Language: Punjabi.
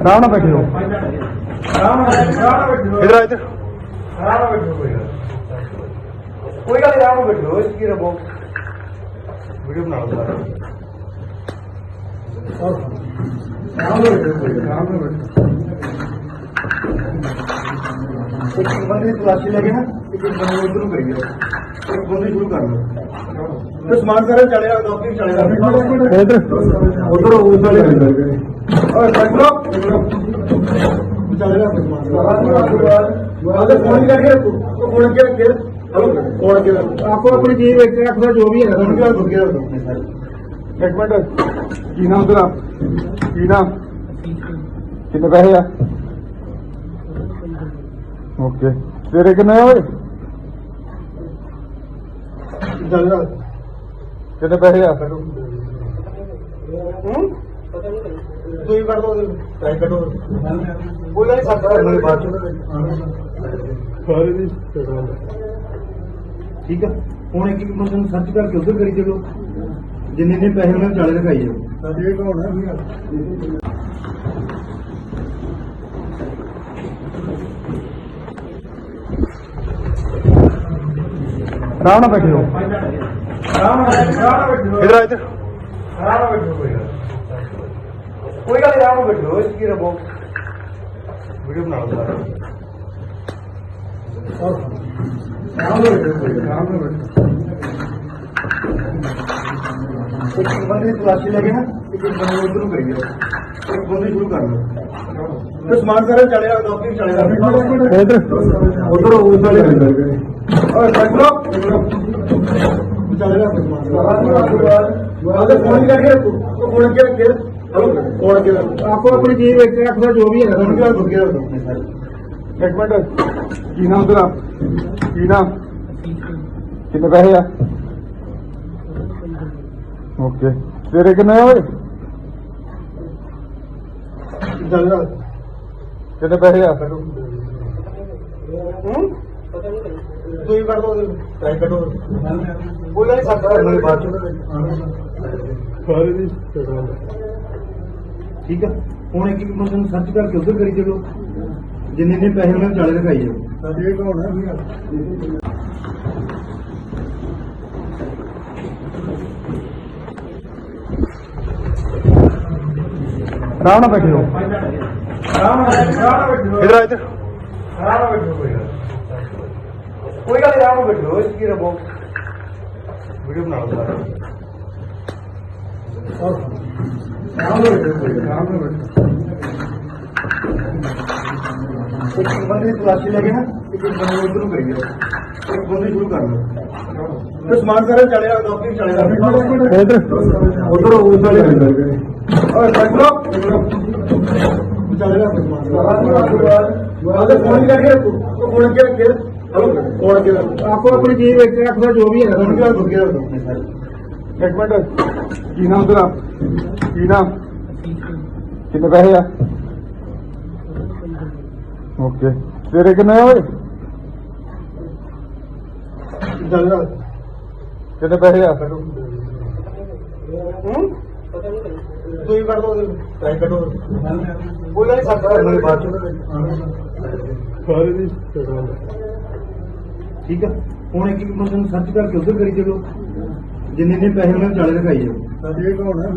ਆਰਾਮ ਨਾਲ ਬੈਠੇ ਹੋ ਆਰਾਮ ਨਾਲ ਬੈਠੋ ਇਧਰ ਆ ਇੱਧਰ। ਆਰਾਮ ਨਾਲ ਬੈਠੋ ਕੋਈ ਗੱਲ ਕੋਈ ਗੱਲ ਆਰਾਮ ਨਾਲ ਬੈਠੋ ਇਸ ਕੀ ਰਬੋ ਵੀਡੀਓ ਬਣਾ ਲਓ ਸਾਰਾ ਆਰਾਮ ਨਾਲ ਬੈਠੋ ਆਰਾਮ ਨਾਲ ਬੈਠੋ ਇੱਕ ਬੰਦੇ ਦੀ ਤਲਾਸ਼ੀ ਲੈ ਕੇ ਨਾ ਇੱਕ ਬੰਦੇ ਨੂੰ ਇੱਧਰ ਨੂੰ ਕਰੀਏ। ਇੱਕ ਬੰਦੇ ਸ਼ੁਰੂ ਕਰ ਲਓ। ਤੇ ਸਮਾਨ ਸਾਰੇ ਚੜਿਆ ਡਾਕਟਰ ਚੜਿਆ ਇੱਧਰ। ਉਧਰ ਉਸ ਵਾਲੇ ਓਏ ਬੈਠੋ ਚੱਲ ਰਿਹਾ ਸਮਾਨ ਫੋਨ ਕਰਕੇ ਤੂੰ ਫੋਨ ਕੇ ਰੱਖੇ ਫੋਨ ਕੇ ਆਪੋ ਆਪਣੀ ਚੀਜ਼ ਵਿੱਚ ਰੱਖਦਾ ਜੋ ਵੀ ਹੈਗਾ ਤੁਹਾਨੂੰ ਗੁੱਗੇ ਰੱਖੋ ਇੱਕ ਮਿੰਟ ਕੀ ਨਾਮ ਤੇਰਾ ਕੀ ਨਾਮ ਕਿੰਨੇ ਪੈਸੇ ਆ ਓਕੇ ਤੇਰੇ ਕਿੰਨੇ ਹੋਏ ਕਿੰਨੇ ਪੈਸੇ ਆ? ਹੂੰ? ਤੁਸੀਂ ਕੱਢ ਦੋ ਟਾਈ ਕੱਢੋ। ਕੋਈ ਨਹੀਂ ਸੱਤ ਕਰਨਾ ਬਾਅਦ ਚ ਸਾਰੇ ਦੀ ਠੀਕ ਆ? ਹੁਣ ਇੱਕ ਇੱਕ ਪਰਸਨ ਸਰਚ ਕਰਕੇ ਉਧਰ ਕਰੀ ਚੱਲੋ। ਜਿੰਨੇ ਨੇ ਪੈਸੇ ਉਹਨਾਂ ਚਾਲੇ ਰਖਾਈ ਜਾਓ। ਇਹ ਕੌਣ ਹੈ ਆਰਾਮ ਨਾਲ ਬੈਠੇ ਨਾਲ ਬੈਠੋ ਇਧਰ ਆ ਇੱਧਰ। ਨਾਲ ਬੈਠੋ ਕੋਈ ਕੋਈ ਗੱਲ ਨੀ, ਆਰਾਮ ਨਾਲ ਬੈਠੋ ਇਸ ਕੀ ਰਬੋ ਵੀਡੀਓ ਬਣਾ ਲਓ ਸਾਰਾ ਆਰਾਮ ਨਾਲ ਬੈਠੋ ਕੋਈ ਗੱਲ, ਆਰਾਮ ਨਾਲ ਬੈਠੋ ਇੱਕ ਬੰਦੇ ਦੀ ਤਲਾਸ਼ੀ ਲੈ ਕੇ ਨਾ ਇੱਕ ਇੱਕ ਬੰਦੇ ਨੂੰ ਇੱਧਰ ਨੂੰ ਕਰੀਏ ਇੱਕ ਬੰਦੇ ਸ਼ੁਰੂ ਕਰ ਲਓ ਤੇ ਸਮਾਨ ਸਾਰੇ ਚੜਿਆ ਡਾਕਟਰ ਚੜਿਆ ਇੱਧਰ ਉਧਰ ਉਸ ਵਾਲੇ ਓਏ ਬੈਠੋ ਚੱਲ ਰਿਹਾ ਸਮਾਨ ਆਦੇ ਫੋਨ ਕਰਕੇ ਤੂੰ ਫੋਨ ਕੇ ਰੱਖੇ ਫੋਨ ਕੇ ਆਪੋ ਆਪਣੀ ਚੀਜ਼ ਵਿੱਚ ਰੱਖਦਾ ਜੋ ਵੀ ਹੈਗਾ ਤੁਹਾਨੂੰ ਕਿਹਾ ਗੁੱਗੇ ਰੱਖੋ ਇੱਕ ਮਿੰਟ। ਕੀ ਨਾਮ ਤੇਰਾ? ਕੀ ਨਾਮ? ਕਿੰਨੇ ਪੈਸੇ ਆ? ਓਕੇ। ਤੇਰੇ ਕਿੰਨੇ ਆ ਓਏ? ਚੱਲ ਰਿਹਾ ਕਿੰਨੇ ਪੈਸੇ ਆ? ਹੂੰ? ਤੁਸੀਂ ਕੱਢ ਦੋ। ਟਾਈ ਕੱਢੋ। ਕੋਈ ਨਹੀਂ ਬਾਅਦ ਚ। ਸਾਰੇ ਦੀ ਠੀਕ ਆ? ਹੁਣ ਇੱਕ ਇੱਕ ਪਰਸਨ ਸਰਚ ਕਰਕੇ ਉਧਰ ਕਰੀ ਚੱਲੋ। ਜਿੰਨੇ ਨੇ ਪੈਸੇ ਉਹਨਾਂ ਚਾਲੇ ਰਖਾਈ ਜਾਓ। ਇਹ ਕੌਣ ਹੈ ਆਰਾਮ ਨਾਲ ਬੈਠੇ ਹੋ ਆਰਾਮ ਨਾਲ ਬੈਠੋ ਇਧਰ ਆ ਇੱਧਰ। ਆਰਾਮ ਨਾਲ ਬੈਠੋ ਕੋਈ ਗੱਲ। ਕੋਈ ਗੱਲ ਨੀ, ਆਰਾਮ ਨਾਲ ਬੈਠੋ ਇਸ ਕੀ ਰਬੋ ਵੀਡੀਓ ਬਣਾ ਲਓ ਸਾਰਾ ਆਰਾਮ ਨਾਲ ਬੈਠੋ ਕੋਈ ਗੱਲ, ਆਰਾਮ ਨਾਲ ਬੈਠੋ ਇੱਕ ਬੰਦੇ ਦੀ ਤਲਾਸ਼ੀ ਲੈ ਕੇ ਨਾ ਇੱਕ ਇੱਕ ਬੰਦੇ ਨੂੰ ਇੱਧਰ ਨੂੰ ਕਰੀਏ ਇੱਕ ਬੰਦੇ ਸ਼ੁਰੂ ਕਰ ਲਓ ਤੇ ਸਮਾਨ ਸਾਰੇ ਚੜਿਆ ਡਾਕਟਰ ਚੜਿਆ ਇੱਧਰ ਉਧਰ ਉਸ ਵਾਲੇ ਓਏ ਬੈਠੋ ਚੱਲ ਰਿਹਾ ਸਮਾਨ ਇੱਕ ਮਿੰਟ। ਕੀ ਨਾਮ ਤੇਰਾ? ਕੀ ਨਾਮ? ਕਿੰਨੇ ਪੈਸੇ ਆ? ਓਕੇ। ਤੇਰੇ ਕਿੰਨੇ ਆ ਓਏ? ਚੱਲ ਰਿਹਾ ਕਿੰਨੇ ਪੈਸੇ ਆ? ਹੂੰ? ਤੁਸੀਂ ਕੱਢ ਦੋ। ਟਾਈ ਕੱਢੋ। ਕੋਈ ਗੱਲ ਨਹੀਂ ਸੱਤ ਕਰਨਾ ਬਾਅਦ ਚ ਸਾਰੇ ਦੀ ਠੀਕ ਆ। ਹੁਣ ਇੱਕ ਇੱਕ ਪਰਸਨ ਸਰਚ ਕਰਕੇ ਉਧਰ ਕਰੀ ਚੱਲੋ। ਜਿੰਨੇ ਨੇ ਪੈਸੇ ਉਹਨਾਂ ਨੂੰ ਚਾਲੇ ਲਗਾਈ ਜਾਓ ਇਹ ਕੌਣ ਹੈ